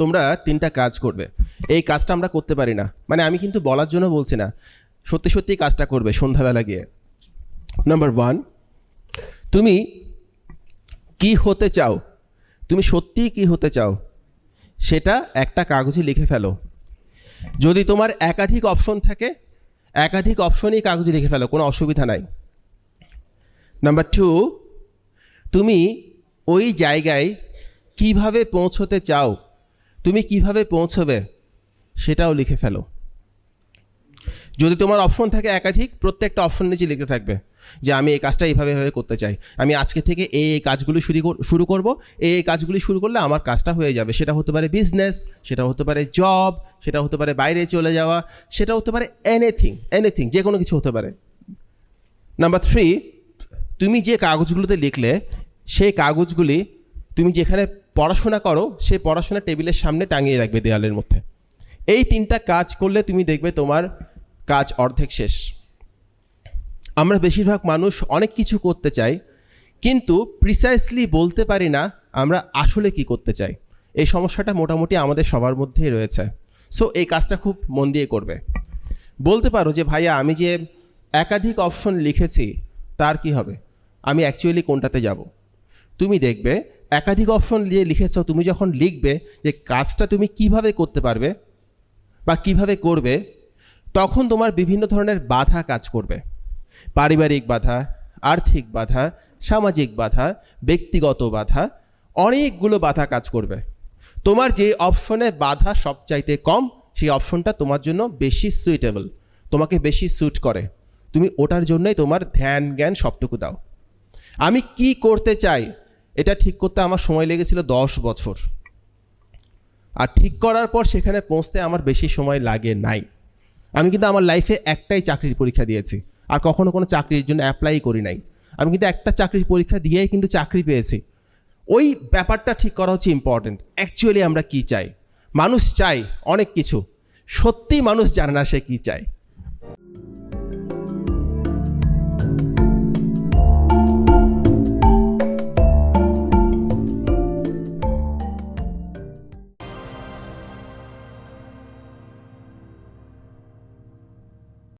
তোমরা তিনটা কাজ করবে। এই কাজটা আমরা করতে পারি না। মানে আমি কিন্তু বলার জন্য বলছি না। সত্যি সত্যি কাজটা করবে সন্ধ্যাবেলা গিয়ে। নাম্বার ওয়ান তুমি কি হতে চাও? তুমি সত্যিই কি হতে চাও? সেটা একটা কাগজে লিখে ফেলো। যদি তোমার একাধিক অপশন থাকে, একাধিক অপশনই কাগজে লিখে ফেলো, কোনো অসুবিধা নাই। নাম্বার টু তুমি ওই জায়গায় কীভাবে পৌঁছতে চাও? তুমি কীভাবে পৌঁছবে সেটাও লিখে ফেলো। যদি তোমার অপশন থাকে একাধিক, প্রত্যেকটা অপশন নিচে লিখতে থাকবে যে আমি এই কাজটা এইভাবে এভাবে করতে চাই। আমি আজকে থেকে এই এই কাজগুলি শুরু শুরু করব, এই এই কাজগুলি শুরু করলে আমার কাজটা হয়ে যাবে। সেটা হতে পারে বিজনেস সেটা হতে পারে জব সেটা হতে পারে বাইরে চলে যাওয়া, সেটা হতে পারে এনিথিং এনিথিং যে কোনো কিছু হতে পারে। নাম্বার থ্রি তুমি যে কাগজগুলোতে লিখলে, সেই কাগজগুলি তুমি যেখানে পড়াশোনা করো সেই পড়াশোনা টেবিলের সামনে টাঙিয়ে রাখবে দেয়ালের মধ্যে। এই তিনটা কাজ করলে তুমি দেখবে তোমার কাজ অর্ধেক শেষ। আমরা বেশিরভাগ মানুষ অনেক কিছু করতে চাই, কিন্তু প্রিসাইসলি বলতে পারি না আমরা আসলে কি করতে চাই। এই সমস্যাটা মোটামুটি আমাদের সবার মধ্যেই রয়েছে। সো এই কাজটা খুব মন দিয়ে করবে। বলতে পারো যে, ভাইয়া, আমি যে একাধিক অপশন লিখেছি, তার কি হবে? আমি অ্যাকচুয়ালি কোনটাতে যাব? তুমি দেখবে একাধিক অপশন দিয়ে লিখেছ, তুমি যখন লিখবে যে কাজটা তুমি কীভাবে করতে পারবে বা কীভাবে করবে, তখন তোমার বিভিন্ন ধরনের বাধা কাজ করবে। পারিবারিক বাধা, আর্থিক বাধা, সামাজিক বাধা, ব্যক্তিগত বাধা, অনেকগুলো বাধা কাজ করবে। তোমার যে অপশনে বাধা সবচাইতে কম, সেই অপশনটা তোমার জন্য বেশি সুইটেবল তোমাকে বেশি স্যুট করে। তুমি ওটার জন্যই তোমার ধ্যান জ্ঞান সবটুকু দাও। আমি কি করতে চাই? এটা ঠিক করতে আমার সময় লেগেছিল দশ বছর। আর ঠিক করার পর সেখানে পৌঁছতে আমার বেশি সময় লাগে নাই। আমি কিন্তু আমার লাইফে একটাই চাকরির পরীক্ষা দিয়েছি। আর কখনো কোনো চাকরির জন্য অ্যাপ্লাই করি নাই। আমি কিন্তু একটা চাকরির পরীক্ষা দিয়েই কিন্তু চাকরি পেয়েছি। ওই ব্যাপারটা ঠিক করা হচ্ছে ইম্পর্টেন্ট অ্যাকচুয়ালি আমরা কি চাই? মানুষ চাই অনেক কিছু। সত্যি মানুষ জানে না সে কী চায়।